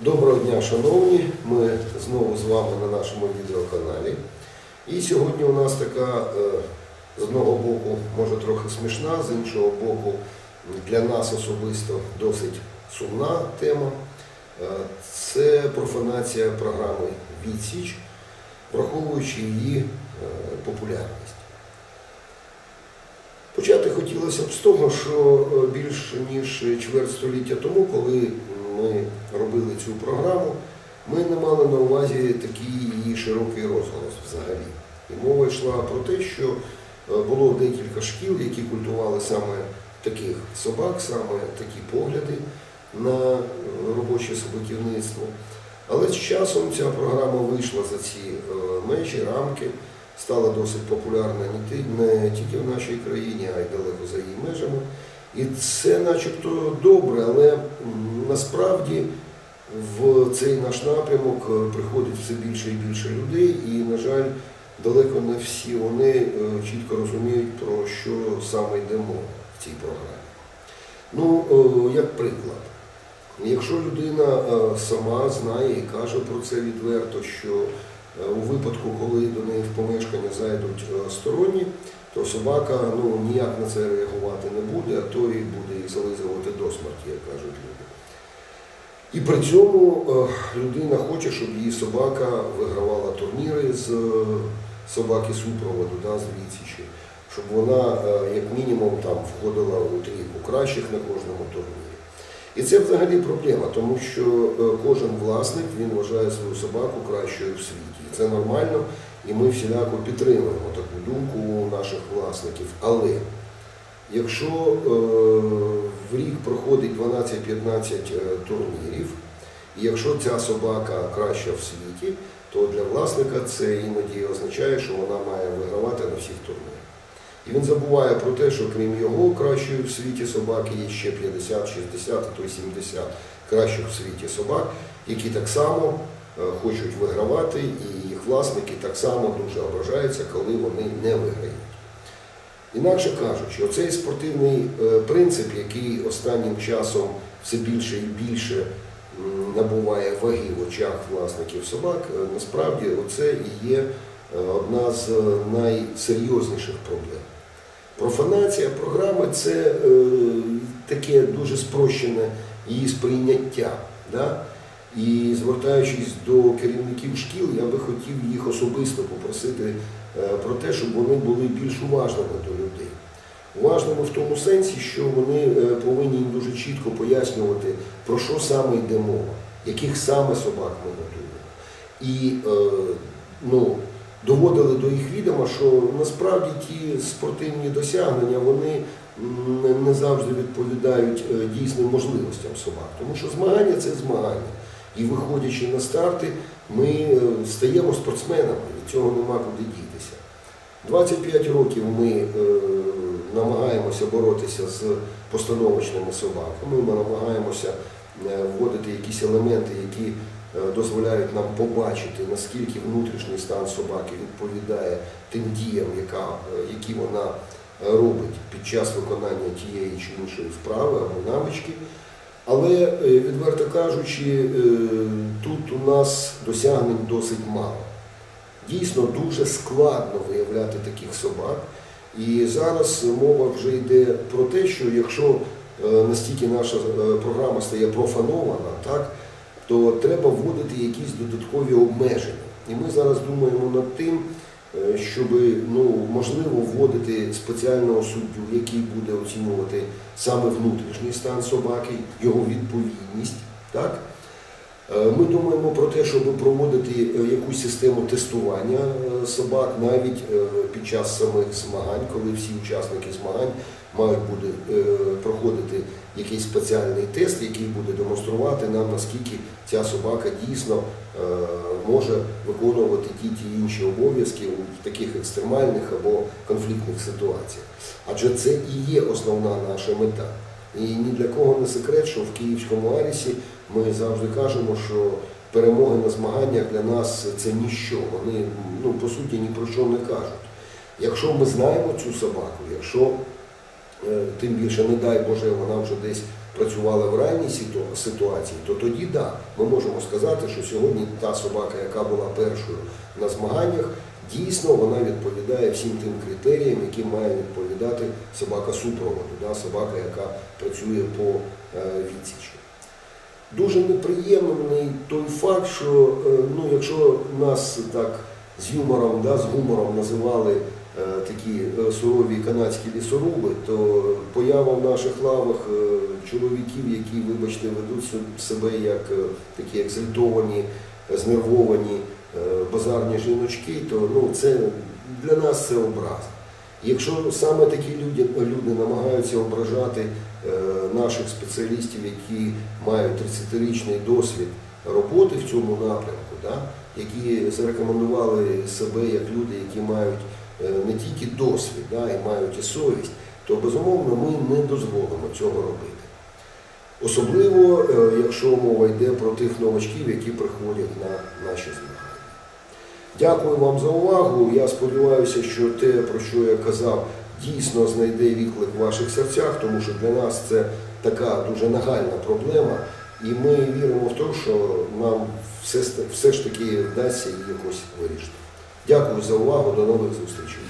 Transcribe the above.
Доброго дня, шановні! Ми знову з вами на нашому відеоканалі. І сьогодні у нас така, е, з одного боку, може трохи смішна, з іншого боку, для нас особисто досить сумна тема. Е, Це профанація програми Відсіч, враховуючи її е, популярність. Почати хотілося б з того, що більш ніж чверть століття тому, коли ми робили цю програму, ми не мали на увазі такий її широкий розголос взагалі. І мова йшла про те, що е, було декілька шкіл, які культували саме таких собак, саме такі погляди на е, робоче собаківництво. Але з часом ця програма вийшла за ці е, межі, рамки, стала досить популярна не тільки в нашій країні, а й далеко за її межами. І це начебто добре, але насправді в цей наш напрямок приходить все більше і більше людей, і, на жаль, далеко не всі вони е, чітко розуміють, про що саме йде мова в цій програмі. Ну, е, як приклад, якщо людина е, сама знає і каже про це відверто, що у випадку, коли до неї в помешкання зайдуть сторонні, то собака ну, ніяк на це реагувати не буде, а то і буде їх зализувати до смерті, як кажуть люди. І при цьому е, людина хоче, щоб її собака вигравала турніри з е, собаки супроводу, да, з відсічі, щоб вона е, як мінімум там входила у трійку кращих на кожному турнірі. І це взагалі проблема, тому що кожен власник він вважає свою собаку кращою в світі. І це нормально, і ми всіляко підтримуємо таку думку наших власників. Але якщо е, в рік проходить 12-15 е, турнірів, і якщо ця собака краща в світі, то для власника це іноді означає, що вона має вигравати на всіх турнірах. І він забуває про те, що крім його кращої в світі собаки є ще 50, 60, а то й 70 кращих в світі собак, які так само е, хочуть вигравати, і власники так само дуже ображаються, коли вони не виграють. Інакше кажучи, оцей спортивний е, принцип, який останнім часом все більше і більше набуває ваги в очах власників собак, е, насправді оце і є е, одна з найсерйозніших проблем. Профанація програми це таке дуже спрощене її сприйняття. Да? І звертаючись до керівників шкіл, я би хотів їх особисто попросити е, про те, щоб вони були більш уважними до людей. Уважними в тому сенсі, що вони е, повинні їм дуже чітко пояснювати, про що саме йде мова, яких саме собак ми готуємо. І е, ну, доводили до їх відома, що насправді ті спортивні досягнення вони не- завжди відповідають дійсним можливостям собак. Тому що змагання це змагання. І виходячи на старти, ми е, стаємо спортсменами, від цього нема куди дітися. 25 років ми е, намагаємося боротися з постановочними собаками, ми намагаємося е, вводити якісь елементи, які дозволяють нам побачити, наскільки внутрішній стан собаки відповідає тим діям, яка, які вона робить під час виконання тієї чи іншої вправи або навички. Але, е, відверто кажучи, е, тут у нас досягнень досить мало. Дійсно дуже складно виявляти таких собак. І зараз мова вже йде про те, що якщо е, настільки наша програма стає профанована, так, то треба вводити якісь додаткові обмеження. І ми зараз думаємо над тим, щоб ну, можливо вводити спеціального суддю, який буде оцінювати саме внутрішній стан собаки, його відповідність. Так? Е, Ми думаємо про те, щоб проводити е, якусь систему тестування е, собак навіть під час самих змагань, коли всі учасники змагань мають буде проходити якийсь спеціальний тест, який буде демонструвати нам, наскільки ця собака дійсно може виконувати ті ті інші обов'язки у таких екстремальних або конфліктних ситуаціях. Адже це і є основна наша мета. І ні для кого не секрет, що в Київському Арісі ми завжди кажемо, що перемоги на змаганнях для нас це ніщо. Вони ну, по суті ні про що не кажуть. Якщо ми знаємо цю собаку, якщо е, тим більше, не дай Боже, вона вже десь працювали в реальній ситуації, то тоді да, ми можемо сказати, що сьогодні та собака, яка була першою на змаганнях, дійсно вона відповідає всім тим критеріям, які має відповідати собака супроводу, да, собака, яка працює по е, відсічі. Дуже неприємний той факт, що е, ну, якщо нас так з юмором, да, з гумором називали е, такі сурові канадські лісоруби, то поява в наших лавах чоловіків, які, вибачте, ведуть себе як такі екзальтовані, знервовані базарні жіночки, то ну, це для нас це образа. Якщо саме такі люди, люди намагаються ображати е, наших спеціалістів, які мають 30-річний досвід роботи в цьому напрямку, да, які зарекомендували себе як люди, які мають е, не тільки досвід, да, і мають і совість, то безумовно ми не дозволимо цього робити. Особливо, е, якщо мова йде про тих новачків, які приходять на наші змагання. Дякую вам за увагу. Я сподіваюся, що те, про що я казав, дійсно знайде відклик в ваших серцях, тому що для нас це така дуже нагальна проблема, і ми віримо в те, що нам все, все ж таки вдасться її якось вирішити. Дякую за увагу, до нових зустрічей.